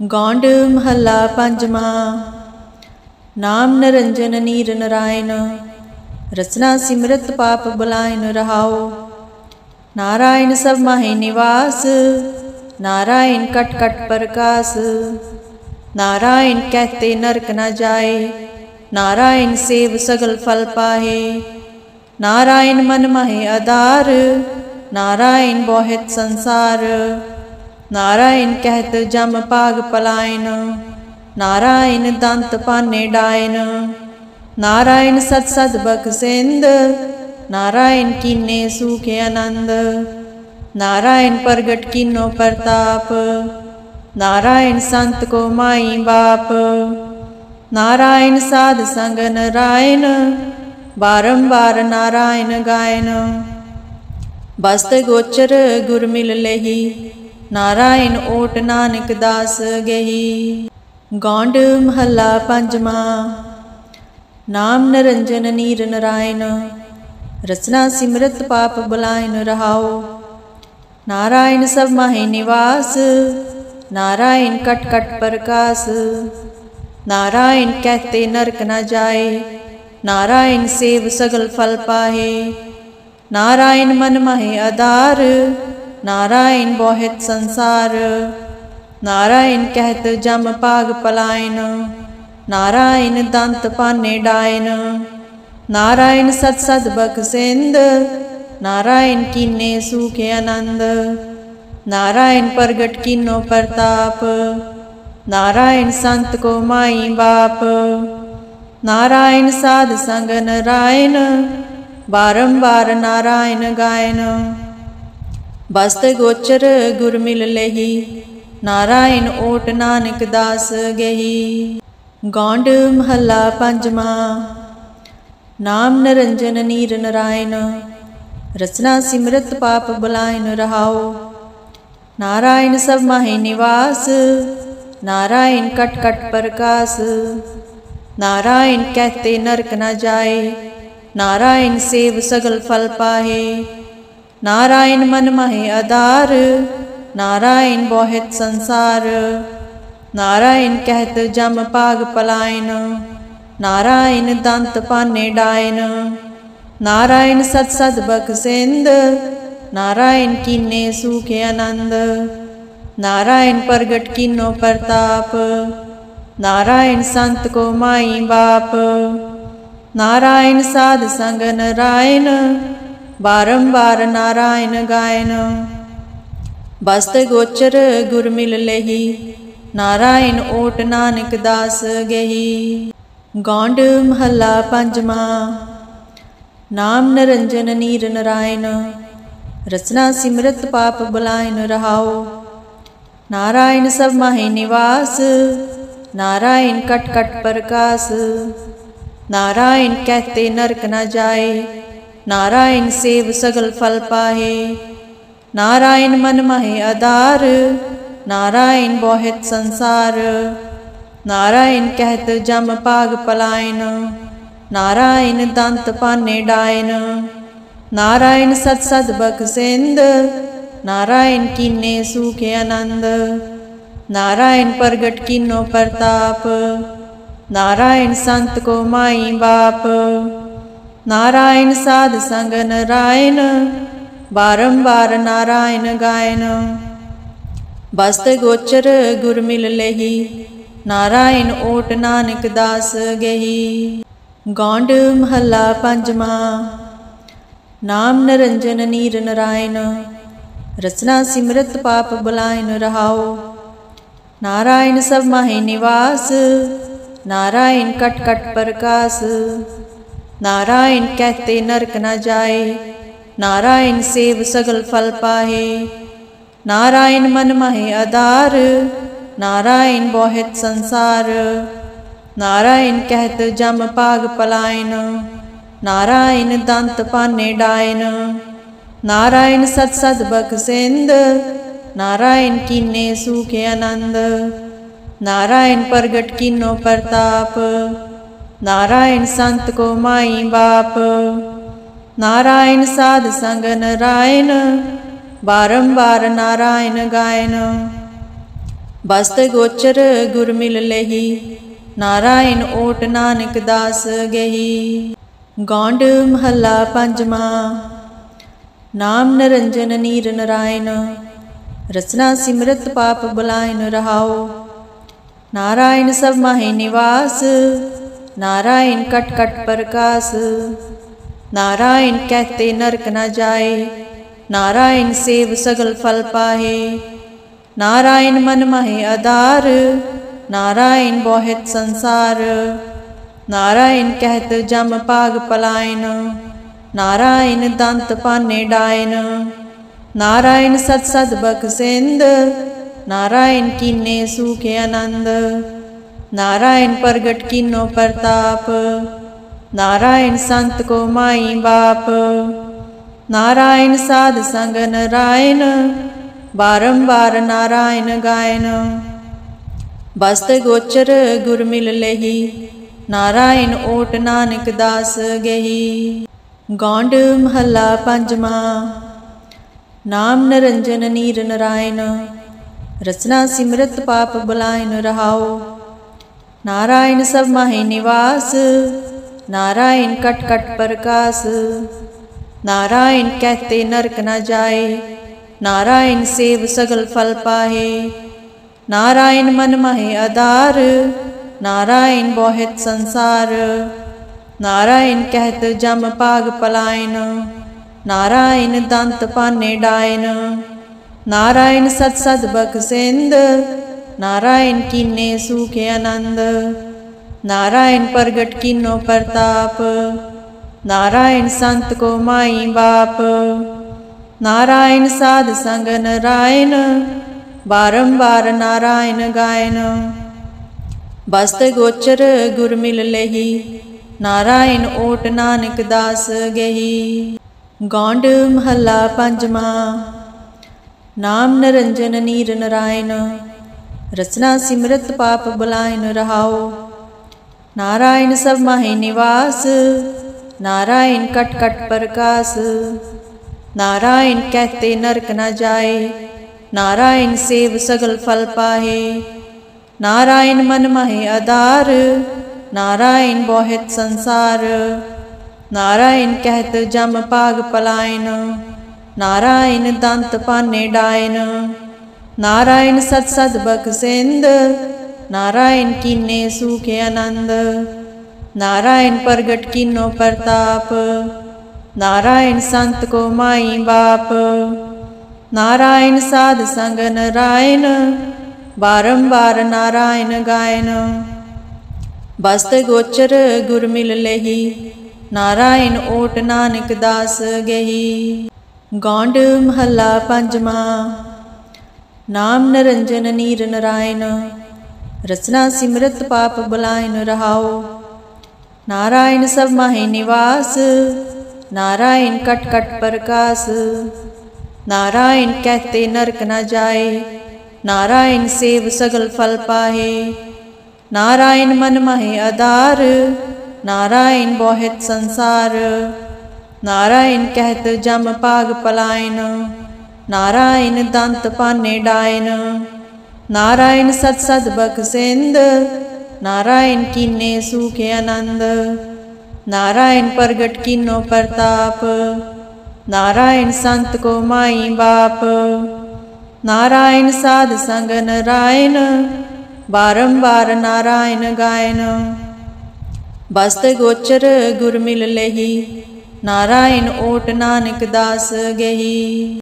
ਗੌਂਡ ਮਹੱਲਾ ਪੰਜਵਾਂ। ਨਾਮ ਨਰੰਜਨ, ਨੀਰ ਨਰਾਇਣ ਰਸਨਾ ਸਿਮਰਤ, ਪਾਪ ਬੁਲਾਇਨ ਰਹਾਓ ਨਾਰਾਇਣ ਸਭ ਮਹਿ ਨਿਵਾਸ, ਨਾਰਾਇਣ ਕਟ ਕਟ ਪ੍ਰਕਾਸ਼। ਨਾਰਾਇਣ ਕਹਤੇ ਨਰਕ ਨਾ ਜਾਏ, ਨਾਰਾਇਣ ਸੇਵ ਸਗਲ ਫਲ ਪਾਹੇ। ਨਾਰਾਇਣ ਮਨ ਮਹਿ ਆਧਾਰ, ਨਾਰਾਇਣ ਬੋਹਿਤ ਸੰਸਾਰ। ਨਾਰਾਇਣ ਕਹਿਤ ਜਮ ਭਾਗ ਪਲਾਇਨ। ਨਾਰਾਇਣ ਦੰਤ ਪਾਨੇ ਡਾਇਨ। ਨਾਰਾਇਣ ਸਤ ਸਦ ਬਖਸਿੰਦ ਨਾਰਾਇਣ ਕੀਨੇ ਸੂਖੇ ਆਨੰਦ। ਨਾਰਾਇਣ ਪ੍ਰਗਟ ਕੀਨੋ ਪ੍ਰਤਾਪ। ਨਾਰਾਇਣ ਸੰਤ ਕੋ ਮਾਈ ਬਾਪ। ਨਾਰਾਇਣ ਸਾਧ ਸੰਗ ਨਰਾਇਣ ਬਾਰੰਬਾਰ ਨਾਰਾਇਣ ਗਾਇਨ। ਬਸਤ ਗੋਚਰ ਗੁਰ ਮਿਲ ਲਹੀ। ਨਾਰਾਇਣ ਓਟ ਨਾਨਕ ਦਾਸ ਗਹੀ। ਗੌਂਡ ਮਹੱਲਾ ਪੰਜਵਾਂ। ਨਾਮ ਨਰੰਜਨ ਨੀਰ ਨਰਾਇਣ। ਰਸਨਾ ਸਿਮਰਤ ਪਾਪ ਬੁਲਾਇਨ ਰਹਾਓ ਨਾਰਾਇਣ ਸਭ ਮਹਿ ਨਿਵਾਸ। ਨਾਰਾਇਣ ਕਟ ਕਟ ਪ੍ਰਕਾਸ਼। ਨਾਰਾਇਣ ਕਹਤੇ ਨਰਕ ਨਾ ਜਾਏ। ਨਾਰਾਇਣ ਸੇਵ ਸਗਲ ਫਲ ਪਾਹੇ। ਨਾਰਾਇਣ ਮਨ ਮਹਿ ਆਧਾਰ। ਨਾਰਾਇਣ ਬੋਹਿਤ ਸੰਸਾਰ ਨਾਰਾਇਣ ਕਹਿਤ ਜਮ ਭਾਗ ਪਲਾਇਨ ਨਾਰਾਇਣ ਦੰਤ ਪਾਨੇ ਡਾਇਨ ਨਾਰਾਇਣ ਸਤ ਸਦ ਬਖਸਿੰਦ ਨਾਰਾਇਣ ਕੀਨੇ ਸੂਖੇ ਆਨੰਦ ਨਾਰਾਇਣ ਪ੍ਰਗਟ ਕੀਨੋ ਪ੍ਰਤਾਪ ਨਾਰਾਇਣ ਸੰਤ ਕੋ ਮਾਈ ਬਾਪ ਨਾਰਾਇਣ ਸਾਧ ਸੰਗ ਨਰਾਇਣ ਬਾਰੰਬਾਰ ਨਾਰਾਇਣ ਗਾਇਨ ਬਸਤ ਗੋਚਰ ਗੁਰ ਮਿਲ ਲਹੀ, ਨਾਰਾਇਣ ਓਟ ਨਾਨਕ ਦਾਸ ਗਹੀ। ਗੌਂਡ ਮਹੱਲਾ ਪੰਜਵਾਂ, ਨਾਮ ਨਰੰਜਨ ਨੀਰ ਨਰਾਇਣ ਰਸਨਾ ਸਿਮਰਤ ਪਾਪ ਬੁਲਾਇਨ ਰਹਾਓ ਨਾਰਾਇਣ ਸਭ ਮਹਿ ਨਿਵਾਸ, ਨਾਰਾਇਣ ਕਟ ਕਟ ਪ੍ਰਕਾਸ਼। ਨਾਰਾਇਣ ਕਹਤੇ ਨਰਕ ਨਾ ਜਾਏ, ਨਾਰਾਇਣ ਸੇਵ ਸਗਲ ਫਲ ਪਾਹੇ। ਨਾਰਾਇਣ ਮਨ ਮਹਿ ਆਧਾਰ ਨਾਰਾਇਣ ਬੋਹਿਤ ਸੰਸਾਰ ਨਾਰਾਇਣ ਕਹਿਤ ਜਮ ਭਾਗ ਪਲਾਇਨ ਨਾਰਾਇਣ ਦੰਤ ਪਾਨੇ ਡਾਇਨ ਨਾਰਾਇਣ ਸਤ ਸਦ ਬਖਸਿੰਦ ਨਾਰਾਇਣ ਕੀਨੇ ਸੂਖੇ ਆਨੰਦ ਨਾਰਾਇਣ ਪ੍ਰਗਟ ਕੀਨੋ ਪ੍ਰਤਾਪ ਨਾਰਾਇਣ ਸੰਤ ਕੋ ਮਾਈ ਬਾਪ ਨਾਰਾਇਣ ਸਾਧ ਸੰਗ ਨਰਾਇਣ ਬਾਰੰਬਾਰ ਨਾਰਾਇਣ ਗਾਇਨ। ਬਸਤ ਗੋਚਰ ਗੁਰ ਮਿਲ ਲਹੀ, ਨਾਰਾਇਣ ਓਟ ਨਾਨਕ ਦਾਸ ਗਹੀ। ਗੌਂਡ ਮਹੱਲਾ ਪੰਜਵਾਂ, ਨਾਮ ਨਰੰਜਨ ਨੀਰ ਨਰਾਇਣ। ਰਸਨਾ ਸਿਮਰਤ ਪਾਪ ਬੁਲਾਇਨ ਰਹਾਓ ਨਾਰਾਇਣ ਸਭ ਮਾਹੀ ਨਿਵਾਸ, ਨਾਰਾਇਣ ਕਟ ਕਟ ਪ੍ਰਕਾਸ਼। ਨਾਰਾਇਣ ਕਹਤੇ ਨਰਕ ਨਾ ਜਾਏ ਨਾਰਾਇਣ ਸੇਵ ਸਗਲ ਫਲ ਪਾਹੇ। ਨਾਰਾਇਣ ਮਨ ਮਹਿ ਆਧਾਰ, ਨਾਰਾਇਣ ਬੋਹਿਤ ਸੰਸਾਰ। ਨਾਰਾਇਣ ਕਹਿਤ ਜਮ ਭਾਗ ਪਲਾਇਨ, ਨਾਰਾਇਣ ਦੰਤ ਪਾਨੇ ਡਾਇਨ। ਨਾਰਾਇਣ ਸਤ ਸਦ ਬਖਸਿੰਦ ਨਾਰਾਇਣ ਕੀਨੇ ਸੂਖੇ ਆਨੰਦ। ਨਾਰਾਇਣ ਪ੍ਰਗਟ ਕੀਨੋ ਪ੍ਰਤਾਪ, ਨਾਰਾਇਣ ਸੰਤ ਕੋ ਮਾਈ ਬਾਪ। ਨਾਰਾਇਣ ਸਾਧ ਸੰਗ ਨਰਾਇਣ ਬਾਰੰਬਾਰ ਨਾਰਾਇਣ ਗਾਇਨ ਬਸਤ ਗੋਚਰ ਗੁਰ ਮਿਲ ਲਹੀ ਨਾਰਾਇਣ ਓਟ ਨਾਨਕ ਦਾਸ ਗਹੀ ਗੌਂਡ ਮਹੱਲਾ ਪੰਜਵਾਂ ਨਾਮ ਨਰੰਜਨ ਨੀਰ ਨਰਾਇਣ ਰਸਨਾ ਸਿਮਰਤ ਪਾਪ ਬੁਲਾਇਨ ਰਹਾਓ ਨਾਰਾਇਣ ਸਭ ਮਾਹੀ ਨਿਵਾਸ ਨਾਰਾਇਣ ਕਟ ਕਟ ਪ੍ਰਕਾਸ਼ ਨਾਰਾਇਣ ਕਹਤੇ ਨਰਕ ਨ ਜਾਏ ਨਾਰਾਇਣ ਸੇਵ ਸਗਲ ਫਲ ਪਾਹੇ ਨਾਰਾਇਣ ਮਨ ਮਹਿ ਆਧਾਰ ਨਾਰਾਇਣ ਬੋਹਿਤ ਸੰਸਾਰ ਨਾਰਾਇਣ ਕਹਿਤ ਜਮ ਭਾਗ ਪਲਾਇਨ ਨਾਰਾਇਣ ਦੰਤ ਪਾਨੇ ਡਾਇਨ ਨਾਰਾਇਣ ਸਤ ਸਦ ਬਖਸਿੰਦ ਨਾਰਾਇਣ ਕੀਨੇ ਸੂਖੇ ਆਨੰਦ ਨਾਰਾਇਣ ਪ੍ਰਗਟ ਕੀਨੋ ਪ੍ਰਤਾਪ ਨਾਰਾਇਣ ਸੰਤ ਕੋ ਮਾਈ ਬਾਪ ਨਾਰਾਇਣ ਸਾਧ ਸੰਗ ਨਰਾਇਣ ਬਾਰੰਬਾਰ ਨਾਰਾਇਣ ਗਾਇਨ ਬਸਤ ਗੋਚਰ ਗੁਰ ਮਿਲ ਲਹੀ ਨਾਰਾਇਣ ਓਟ ਨਾਨਕ ਦਾਸ ਗਹੀ ਗੌਂਡ ਮਹੱਲਾ ਪੰਜਵਾਂ ਨਾਮ ਨਰੰਜਨ ਨੀਰ ਨਰਾਇਣ ਰਸਨਾ ਸਿਮਰਤ ਪਾਪ ਬੁਲਾਇਨ ਰਹਾਓ ਨਾਰਾਇਣ ਸਭ ਮਾਹੇ ਨਿਵਾਸ ਨਾਰਾਇਣ ਕਟ ਕਟ ਪ੍ਰਕਾਸ਼ ਨਾਰਾਇਣ ਕਹਤੇ ਨਰਕ ਨ ਜਾਏ ਨਾਰਾਇਣ ਸੇਵ ਸਗਲ ਫਲ ਪਾਹੇ ਨਾਰਾਇਣ ਮਨ ਮਹਿ ਆਧਾਰ ਨਾਰਾਇਣ ਬੋਹਿਤ ਸੰਸਾਰ ਨਾਰਾਇਣ ਕਹਿਤ ਜਮ ਪਾਗ ਪਲਾਇਨ ਨਾਰਾਇਣ ਦੰਤ ਪਾਨੇ ਡਾਇਨ ਨਾਰਾਇਣ ਸਤ ਸਦ ਬਖਸਿੰਦ ਨਾਰਾਇਣ ਕੀਨੇ ਸੂਖੇ ਆਨੰਦ ਨਾਰਾਇਣ ਪ੍ਰਗਟ ਕੀਨੋ ਪ੍ਰਤਾਪ ਨਾਰਾਇਣ ਸੰਤ ਕੋ ਮਾਈ ਬਾਪ ਨਾਰਾਇਣ ਸਾਧ ਸੰਗ ਨਰਾਇਣ ਬਾਰੰਬਾਰ ਨਾਰਾਇਣ ਗਾਇਨ ਬਸਤ ਗੋਚਰ ਗੁਰ ਮਿਲ ਲਹੀ ਨਾਰਾਇਣ ਓਟ ਨਾਨਕ ਦਾਸ ਗਹੀ ਗੌਂਡ ਮਹੱਲਾ ਪੰਜਵਾਂ ਨਾਮ ਨਰੰਜਨ ਨੀਰ ਨਰਾਇਣ ਰਸਨਾ ਸਿਮਰਤ ਪਾਪ ਬੁਲਾਇਨ ਰਹਾਓ ਨਾਰਾਇਣ ਸਭ ਮਾਹੇ ਨਿਵਾਸ ਨਾਰਾਇਣ ਕਟ ਕਟ ਪ੍ਰਕਾਸ਼ ਨਾਰਾਇਣ ਕਹਤੇ ਨਰਕ ਨਾ ਜਾਏ ਨਾਰਾਇਣ ਸੇਵ ਸਗਲ ਫਲ ਪਾਹੇ ਨਾਰਾਇਣ ਮਨ ਮਹਿ ਆਧਾਰ ਨਾਰਾਇਣ ਬੋਹਿਤ ਸੰਸਾਰ ਨਾਰਾਇਣ ਕਹਿਤ ਜਮ ਪਾਗ ਪਲਾਇਨ ਨਾਰਾਇਣ ਦੰਤ ਪਾਨੇ ਡਾਇਨ ਨਾਰਾਇਣ ਸਤ ਸਦ ਬਖਸਿੰਦ ਨਾਰਾਇਣ ਕੀਨੇ ਸੂਖੇ ਆਨੰਦ ਨਾਰਾਇਣ ਪ੍ਰਗਟ ਕੀਨੋ ਪ੍ਰਤਾਪ ਨਾਰਾਇਣ ਸੰਤ ਕੋ ਮਾਈ ਬਾਪ ਨਾਰਾਇਣ ਸਾਧ ਸੰਗ ਨਰਾਇਣ ਬਾਰੰਬਾਰ ਨਾਰਾਇਣ ਗਾਇਨ ਬਸਤ ਗੋਚਰ ਗੁਰ ਮਿਲ ਲਹੀ ਨਾਰਾਇਣ ਓਟ ਨਾਨਕ ਦਾਸ ਗਹੀ ਗੌਂਡ ਮਹੱਲਾ ਪੰਜਵਾਂ ਨਾਮ ਨਰੰਜਨ ਨੀਰ ਨਰਾਇਣ ਰਸਨਾ ਸਿਮਰਤ ਪਾਪ ਬੁਲਾਇਨ ਰਹਾਓ। ਨਾਰਾਇਣ ਸਭ ਮਾਹੇ ਨਿਵਾਸ, ਨਾਰਾਇਣ ਕਟ ਕਟ ਪ੍ਰਕਾਸ਼। ਨਾਰਾਇਣ ਕਹਤੇ ਨਰਕ ਨਾ ਜਾਏ, ਨਾਰਾਇਣ ਸੇਵ ਸਗਲ ਫਲ ਪਾਹੇ। ਨਾਰਾਇਣ ਮਨ ਮਹਿ ਆਧਾਰ, ਨਾਰਾਇਣ ਬੋਹਿਤ ਸੰਸਾਰ। ਨਾਰਾਇਣ ਕਹਿਤ ਜਮ ਪਾਗ ਪਲਾਇਨ, ਨਾਰਾਇਣ ਦੰਤ ਪਾਨੇ ਡਾਇਨ। ਨਾਰਾਇਣ ਸਤ ਸਦ ਬਖਸਿੰਦ ਨਾਰਾਇਣ ਕੀਨੇ ਸੂਖੇ ਆਨੰਦ ਨਾਰਾਇਣ ਪ੍ਰਗਟ ਕੀਨੋ ਪ੍ਰਤਾਪ ਨਾਰਾਇਣ ਸੰਤ ਕੋ ਮਾਈ ਬਾਪ ਨਾਰਾਇਣ ਸਾਧ ਸੰਗ ਨਰਾਇਣ ਬਾਰੰਬਾਰ ਨਾਰਾਇਣ ਗਾਇਨ ਬਸਤ ਗੋਚਰ ਗੁਰ ਮਿਲ ਲਹੀ ਨਾਰਾਇਣ ਓਟ ਨਾਨਕ ਦਾਸ ਗਹੀ ਗੌਂਡ ਮਹੱਲਾ ਪੰਜਵਾਂ ਨਾਮ ਨਰੰਜਨ ਨੀਰ ਨਰਾਇਣ ਰਸਨਾ ਸਿਮਰਤ ਪਾਪ ਬੁਲਾਇਨ ਰਹਾਓ ਨਾਰਾਇਣ ਸਭ ਮਾਹੇ ਨਿਵਾਸ, ਨਾਰਾਇਣ ਕਟ ਕਟ ਪ੍ਰਕਾਸ਼। ਨਾਰਾਇਣ ਕਹਤੇ ਨਰਕ ਨਾ ਜਾਏ, ਨਾਰਾਇਣ ਸੇਵ ਸਗਲ ਫਲ ਪਾਹੇ। ਨਾਰਾਇਣ ਮਨ ਮਹੇ ਆਧਾਰ, ਨਾਰਾਇਣ ਬੋਹਿਤ ਸੰਸਾਰ। ਨਾਰਾਇਣ ਕਹਿਤ ਜਮ ਪਾਗ ਪਲਾਇਨ। ਨਾਰਾਇਣ ਦੰਤ ਪਾਨੇ ਡਾਇਨ। ਨਾਰਾਇਣ ਸਤ ਸਦ ਬਖਸਿੰਦ ਨਾਰਾਇਣ ਕੀਨੇ ਸੂਖੇ ਆਨੰਦ। ਨਾਰਾਇਣ ਪ੍ਰਗਟ ਕੀਨੋ ਪ੍ਰਤਾਪ। ਨਾਰਾਇਣ ਸੰਤ ਕੋ ਮਾਈ ਬਾਪ। ਨਾਰਾਇਣ ਸਾਧ ਸੰਗ ਨਰਾਇਣ ਬਾਰੰਬਾਰ ਨਾਰਾਇਣ ਗਾਇਨ। ਬਸਤ ਗੋਚਰ ਗੁਰ ਮਿਲ ਲਹੀ। ਨਾਰਾਇਣ ਓਟ ਨਾਨਕ ਦਾਸ ਗਹੀ।